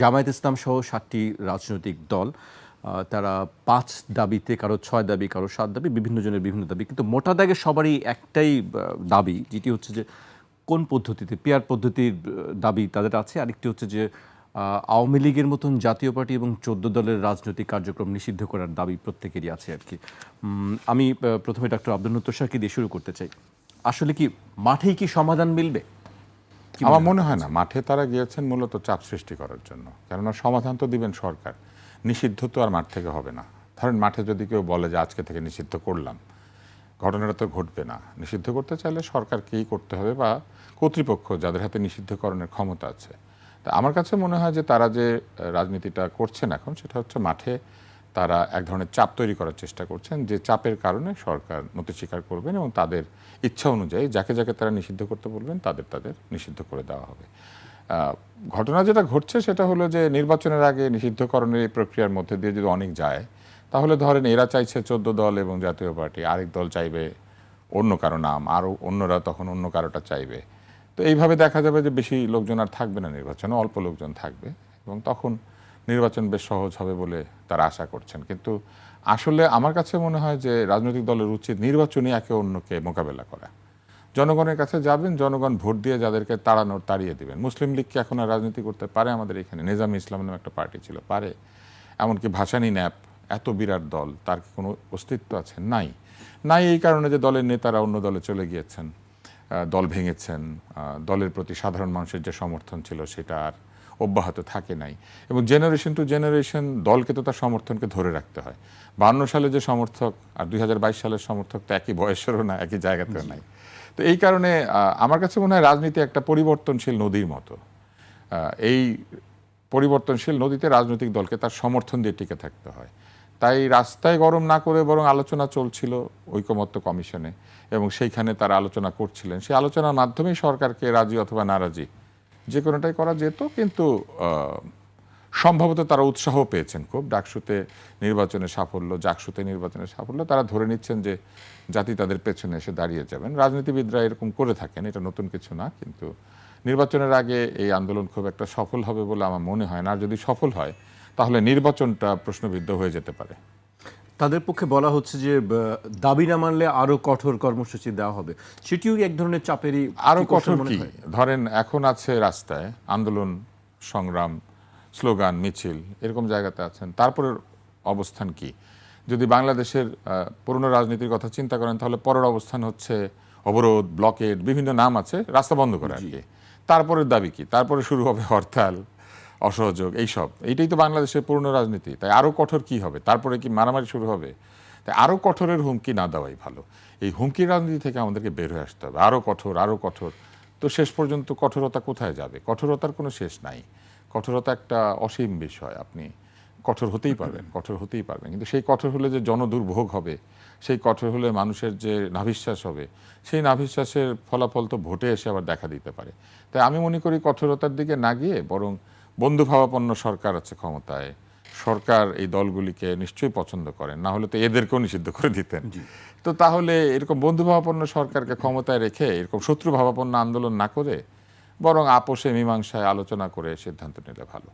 জামায়াত ইসলাম সহ সাতটি রাজনৈতিক দল তারা পাঁচ দাবিতে কারও ছয় দাবি, কারও সাত দাবি, বিভিন্ন জনের বিভিন্ন দাবি। কিন্তু মোটা দাগে সবারই একটাই দাবি, যেটি হচ্ছে যে কোন পদ্ধতিতে, পেয়ার পদ্ধতির দাবি তাদের আছে। আরেকটি হচ্ছে যে আওয়ামী লীগের মতন জাতীয় পার্টি এবং চোদ্দ দলের রাজনৈতিক কার্যক্রম নিষিদ্ধ করার দাবি প্রত্যেকেরই আছে আর কি। আমি প্রথমে ডক্টর আব্দুল নত্তর দিয়ে শুরু করতে চাই। আসলে কি মাঠেই কি সমাধান মিলবে? আমার মনে হয় না মাঠে তারা গিয়েছেন মূলত চাপ সৃষ্টি করার জন্য। কেননা সমাধান তো দিবেন সরকার নিষিদ্ধ তো আর মাঠ থেকে হবে না। ধরেন মাঠে যদি কেউ বলে যে আজকে থেকে নিষিদ্ধ করলাম। ঘটনাটা তো ঘটবে না। নিষিদ্ধ করতে চাইলে সরকারকেই করতে হবে বা কর্তৃপক্ষ যাদের হাতে নিষিদ্ধকরণের ক্ষমতা আছে। তা আমার কাছে মনে হয় যে তারা যে রাজনীতিটা করছেন এখন সেটা হচ্ছে মাঠে তারা এক ধরনের চাপ তৈরি করার চেষ্টা করছেন যে চাপের কারণে সরকার নতি স্বীকার করবেন এবং তাদের ইচ্ছা অনুযায়ী যাকে যাকে তারা নিষিদ্ধ করতে বলবেন, তাদের তাদের নিষিদ্ধ করে দেওয়া হবে। ঘটনা যেটা ঘটছে সেটা হলো যে নির্বাচনের আগে নিষিদ্ধকরণের এই প্রক্রিয়ার মধ্যে দিয়ে যদি অনেক যায়, তাহলে ধরেন এরা চাইছে চোদ্দ দল এবং জাতীয় পার্টি, আরেক দল চাইবে অন্য কারও নাম আরও অন্যরা তখন অন্য কারোটা চাইবে। তো এইভাবে দেখা যাবে যে বেশি লোকজন আর থাকবে না নির্বাচনে, অল্প লোকজন থাকবে এবং তখন নির্বাচন বেশ সহজ হবে বলে তারা আশা করছেন। কিন্তু আসলে আমার কাছে মনে হয় যে রাজনৈতিক দলের উচিত নির্বাচনী একে অন্যকে মোকাবেলা করা। জনগণের কাছে যাবেন, জনগণ ভোট দিয়ে যাদেরকে তাড়ানোর তাড়িয়ে দিবেন। মুসলিম লীগ কি এখন আর রাজনীতি করতে পারে? আমাদের এখানে নিজাম ইসলাম নামে একটা পার্টি ছিল, পারে। এমনকি ভাসানী ন্যাপ, এত বিরাট দল, তার কি কোনো অস্তিত্ব আছে? নাই। নাই এই কারণে যে দলের নেতারা অন্য দলে চলে গিয়েছেন দল ভেঙেছেন দলের প্রতি সাধারণ মানুষের যে সমর্থন ছিল সেটা আর অব্যাহত থাকে নাই। এবং জেনারেশন টু জেনারেশন দলকে তো তার সমর্থনকে ধরে রাখতে হয়। বান্ন সালে যে সমর্থক আর দুই হাজার বাইশ সালের সমর্থক তো একই বয়সেরও না একই জায়গাতেও নাই। তো এই কারণে আমার কাছে মনে হয় রাজনীতি একটা পরিবর্তনশীল নদীর মতো। এই পরিবর্তনশীল নদীতে রাজনৈতিক দলকে তার সমর্থন দিয়ে টিকে থাকতে হয়। তাই রাস্তায় গরম না করে বরং আলোচনা চলছিল ঐকমত্য কমিশনে এবং সেইখানে তারা আলোচনা করছিলেন। সেই আলোচনার মাধ্যমেই সরকারকে রাজি অথবা নারাজি যে কোনোটাই করা যেত, কিন্তু সম্ভবত তারা উৎসাহ পেয়েছেন খুব। ডাকসুতে নির্বাচনে সাফল্য, জাকসুতে নির্বাচনে সাফল্য, তারা ধরে নিচ্ছেন যে জাতি তাদের পেছনে এসে দাঁড়িয়ে যাবেন। রাজনীতিবিদরা এরকম করে থাকেন, এটা নতুন কিছু না, কিন্তু নির্বাচনের আগে এই আন্দোলন খুব একটা সফল হবে বলে আমার মনে হয় না। আর যদি সফল হয়, তাহলে নির্বাচনটা প্রশ্নবিদ্ধ হয়ে যেতে পারে। তাদের পক্ষে বলা হচ্ছে যে দাবি না মানলে আরও কঠোর কর্মসূচি দেওয়া হবে। সেটিও এক ধরনের চাপেরই আরও কঠোর কি? ধরেন এখন আছে রাস্তায় আন্দোলন সংগ্রাম স্লোগান মিছিল এরকম জায়গাতে আছেন। তারপরের অবস্থান কি? যদি বাংলাদেশের পুরনো রাজনীতির কথা চিন্তা করেন তাহলে পরের অবস্থান হচ্ছে অবরোধ ব্লকেড বিভিন্ন নাম আছে রাস্তা বন্ধ করা আর কি। তারপরের দাবি কি? তারপরে শুরু হবে হরতাল অসহযোগ, এইসব। এইটাই তো বাংলাদেশের পুরনো রাজনীতি। তাই আরও কঠোর কি হবে? তারপরে কি মারামারি শুরু হবে? তাই আরও কঠোরের হুমকি না দেওয়াই ভালো। এই হুমকির রাজনীতি থেকে আমাদেরকে বের হয়ে আসতে হবে। আরও কঠোর আরও কঠোর। তো শেষ পর্যন্ত কঠোরতা কোথায় যাবে? কঠোরতার কোনো শেষ নাই। কঠোরতা একটা অসীম বিষয়। আপনি কঠোর হতেই পারবেন, কঠোর হতেই পারবেন। কিন্তু সেই কঠোর হলে যে জনদুর্ভোগ হবে, সেই কঠোর হলে মানুষের যে নাভিশ্বাস হবে, সেই নাভিশ্বাসের ফলাফল তো ভোটে এসে আবার দেখা দিতে পারে। তাই আমি মনে করি কঠোরতার দিকে না গিয়ে বরং বন্ধুভাবাপন্ন সরকার আছে ক্ষমতায়। সরকার এই দলগুলিকে নিশ্চয়ই পছন্দ করেন। না হলে তো এদেরকেও নিষিদ্ধ করে দিতেন। তো তাহলে এরকম বন্ধুভাবাপন্ন সরকারকে ক্ষমতায় রেখে এরকম শত্রুভাবাপন্ন আন্দোলন না করে বরং আপোষে মীমাংসায় আলোচনা করে সিদ্ধান্ত নিলে ভালো।